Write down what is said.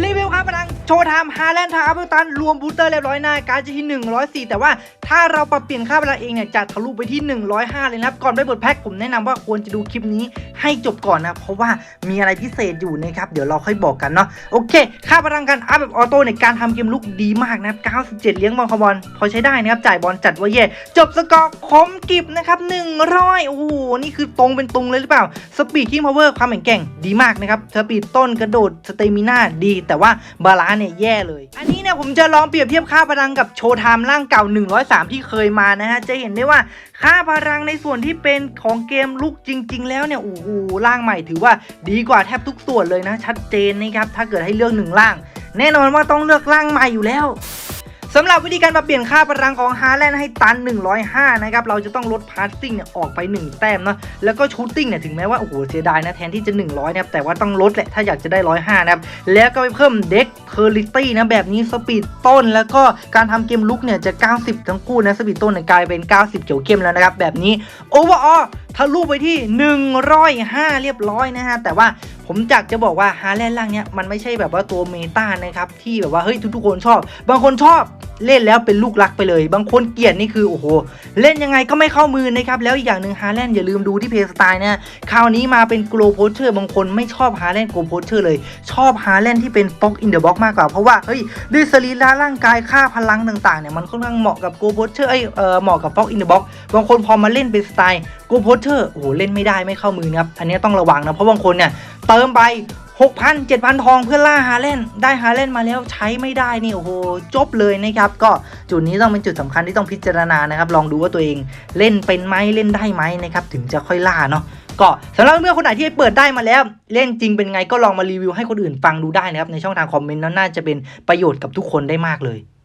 รีวิวครับพลังโชว์ไทม์ฮาแลนด์ทาอัพตันรวมบูสเตอร์เรียบร้อยหน้าการดจะที่ 104 แต่ว่า ถ้าเราปรับเปลี่ยนค่าพลังเองเนี่ยจะทะลุไปที่ 105 เลยนะครับ ก่อนไปเปิดแพ็คผมแนะนำว่าควรจะดูคลิปนี้ให้จบก่อนนะ เพราะว่ามีอะไรพิเศษอยู่นะครับ เดี๋ยวเราค่อยบอกกันเนาะ โอเค ค่าพลังการอัพแบบออโต้ในการทำเกมลุกดีมากนะครับ 97 เลี้ยงบอลคาร์บอลพอใช้ได้นะครับ จ่ายบอลจัดว่าเย่จบสกอร์คมกิบนะครับ 100 โอ้โห นี่คือตรงเป็นตรงเลยหรือเปล่า สปีดคิงพาวเวอร์ความแข็งแกร่งดีมากนะครับ สปีดต้นกระโดดสเตมิน่าดี แต่ว่าบาลานซ์เนี่ยแย่เลย อันนี้เนี่ยผมจะลองเปรียบเทียบค่าพลังกับโชว์ไทม์ร่างเก่า 103ที่เคยมานะฮะจะเห็นได้ว่าค่าพลังในส่วนที่เป็นของเกมลุกจริง ๆ แล้วเนี่ยโอ้โหร่างใหม่ถือว่าดีกว่าแทบทุกส่วนเลยนะ ชัดเจนนะครับถ้าเกิดให้เลือกหนึ่งร่าง แน่นอนว่าต้องเลือกร่างใหม่อยู่แล้วสำหรับวิธีการปรับเปลี่ยนค่าพลังของฮาร์แลนด์ให้ตัน 105 นะครับ เราจะต้องลดพาสซิ่งเนี่ยออกไป 1 แต้มเนาะ แล้วก็ชูตติ้งเนี่ย ถึงแม้ว่า โอ้โห เสียดายนะ แทนที่จะ 100 นะครับ แต่ว่าต้องลดแหละ ถ้าอยากจะได้ 105 นะครับ แล้วก็ไปเพิ่มเด็ก เทอร์ลิตี้นะแบบนี้สปีดต้น แล้วก็การทำเกมลุกเนี่ยจะ 90 ทั้งคู่นะสปีดต้นเนี่ยกลายเป็น 90เขียวเข้มแล้วนะครับ แบบนี้โอเวอร์ออทะลุไปที่ 105 เรียบร้อยนะฮะ แต่ว่าผมอยากจะบอกว่าฮาร์แลนด์ล่างเนี้ยมันไม่ใช่แบบว่าตัวเมตานะครับ ที่แบบว่าเฮ้ยทุกๆคนชอบ บางคนชอบ เล่นแล้วเป็นลูกรักไปเลย บางคนเกลียดนี่คือโอ้โห เล่นยังไงก็ไม่เข้ามือนะครับ แล้วอีกอย่างหนึ่งฮาแลนด์อย่าลืมดูที่เพย์สไตล์นะคราวนี้มาเป็นโกลโพสเชอร์บางคนไม่ชอบฮาแลนด์โกลโพสเชอร์เลย ชอบฮาแลนด์ที่เป็นฟ็อกอินเดอะบ็อกมากกว่า เพราะว่าเฮ้ยด้วยสรีระร่างกายค่าพลังต่างๆเนี่ยมันค่อนข้างเหมาะกับโกลโพสเชอร์เอ้ยเออเหมาะกับฟ็อกอินเดอะบ็อกบางคนพอมาเล่นเป็นสไตล์โกลโพสเชอร์โอ้โหเล่นไม่ได้ไม่เข้ามือนะครับอันนี้ต้องระวังนะเพราะบางคนเนี่ยเติมไป 6,000 7,000 ทองเพื่อล่าฮาเลนได้ฮาเลนมาแล้วใช้ไม่ได้นี่โอ้โหจบเลยนะครับ ก็จุดนี้ต้องเป็นจุดสำคัญที่ต้องพิจารณานะครับ ลองดูว่าตัวเองเล่นเป็นไหมเล่นได้ไหมนะครับถึงจะค่อยล่าเนาะก็สำหรับเมื่อคนไหนที่เปิดได้มาแล้ว เล่นจริงเป็นไงก็ลองมารีวิวให้คนอื่นฟังดูได้นะครับในช่องทางคอมเมนต์นั้นน่าจะเป็นประโยชน์กับทุกคนได้มากเลย